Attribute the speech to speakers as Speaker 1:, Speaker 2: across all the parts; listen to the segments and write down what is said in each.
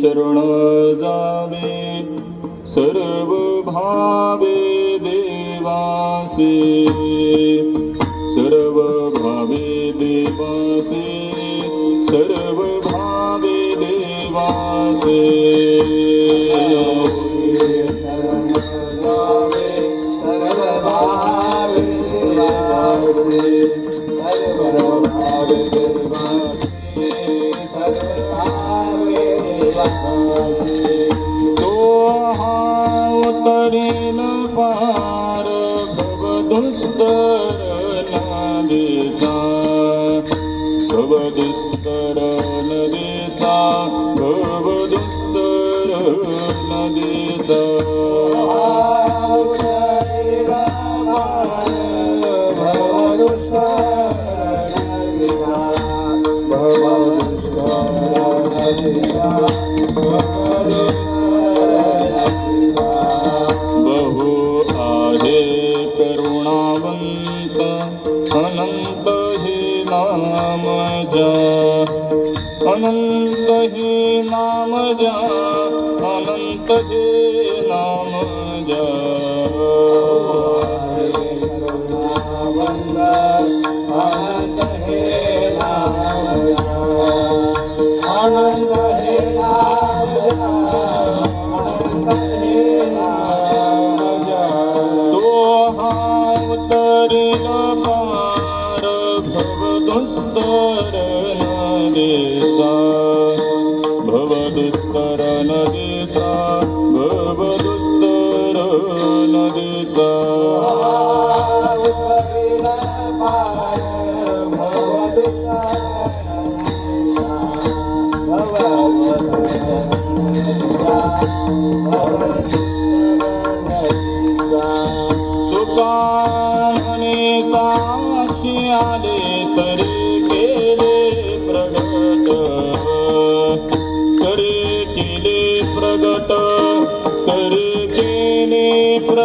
Speaker 1: शरण जावे सर्व भावे देवासे. सर्व भावे देवासे सर्व भावे देवासे. तो हावतरीन पार भवदुस्तर नदीचा। भवदुस्तर नदीचा भवदुस्तर नदीचा बहु आहे करुणावंत अनंत हे नाम जा। अनंत हे नाम जा अनंत हे नाम पार भवदुस्तर नदीचा भवदुस्तर नदीचा भवदुस्तर नदीचा तुकाने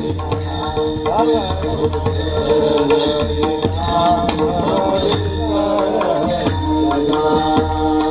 Speaker 1: Thank you.